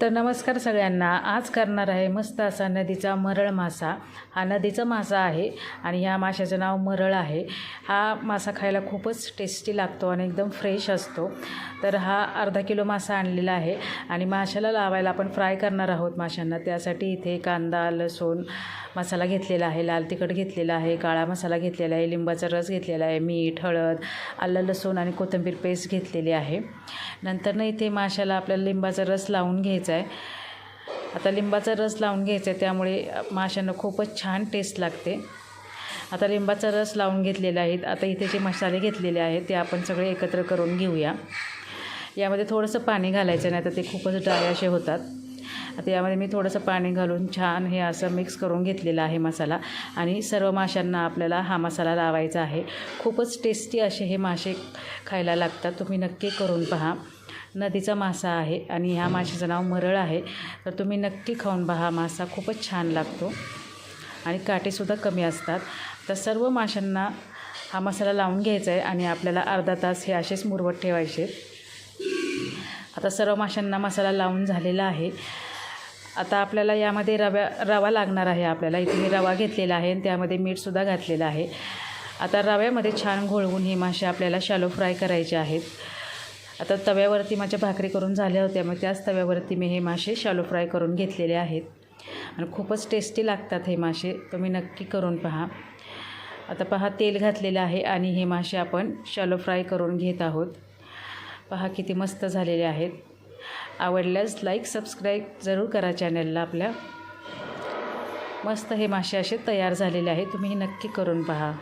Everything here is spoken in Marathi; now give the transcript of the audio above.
तर नमस्कार सगळ्यांना. आज करणार आहे मस्त असा नदीचा मरळ मासा. हा नदीचा मासा आहे आणि ह्या माशाचं नाव मरळ आहे. हा मासा खायला खूपच टेस्टी लागतो आणि एकदम फ्रेश असतो. तर हा अर्धा किलो मासा आणलेला आहे आणि माशाला लावायला आपण फ्राय करणार आहोत माशांना. त्यासाठी इथे कांदा लसूण मसाला घेतलेला आहे. लाल तिखट घेतलेला आहे काळा मसाला घेतलेला आहे लिंबाचा रस घेतलेला आहे मीठ हळद आलं लसूण आणि कोथिंबीर पेस्ट घेतलेली आहे. नंतरनं इथे माशाला आपल्याला लिंबाचा रस लावून घ्यायचा आहे. आता लिंबाचा रस लावून घ्यायचा आहे त्यामुळे माशांना खूपच छान टेस्ट लागते. आता लिंबाचा रस लावून घेतलेला आहे. आता इथे जे मसाले घेतलेले आहेत ते आपण सगळे एकत्र करून घेऊया. यामध्ये थोडंसं पाणी घालायचं नाही तर ते खूपच ड्राय असे होतात. आता यामध्ये मी थोडंसं पाणी घालून छान हे असं मिक्स करून घेतलेलं आहे मसाला. आणि सर्व माशांना आपल्याला हा मसाला लावायचा आहे. खूपच टेस्टी असे हे मासे खायला लागतात. तुम्ही नक्की करून पहा. नदीचा मासा आहे आणि ह्या माशाचं नाव मरळ आहे. तर तुम्ही नक्की खाऊन पहा मासा खूपच छान लागतो. आणि काटेसुद्धा कमी असतात. तर सर्व माशांना हा मसाला लावून घ्यायचा आहे आणि आपल्याला अर्धा तास हे असेच मुरवत ठेवायचे. आता सर्व माशांना मसाला लावून झालेला आहे. आता आपल्याला यामध्ये रव्या रवा लागणार आहे आपल्याला. इथे मी रवा घेतलेला आहे आणि त्यामध्ये मीठसुद्धा घातलेलं आहे. आता रव्यामध्ये छान घोळवून हे मासे आपल्याला शॅलो फ्राय करायचे आहेत. आता तव्यावरती माझ्या भाकरी करून झाल्या होत्या मग त्याच तव्यावरती मी हे मासे शॅलो फ्राय करून घेतलेले आहेत. आणि खूपच टेस्टी लागतात हे मासे तुम्ही नक्की करून पहा. आता पहा तेल घातलेलं आहे आणि हे मासे आपण शॅलो फ्राय करून घेत आहोत. पहा किती मस्त झालेले आहेत. आवडल्यास लाईक सबस्क्राईब जरूर करा चॅनलला आपल्या. मस्त हे मासे असे तयार झालेले आहे तुम्ही हे नक्की करून पहा.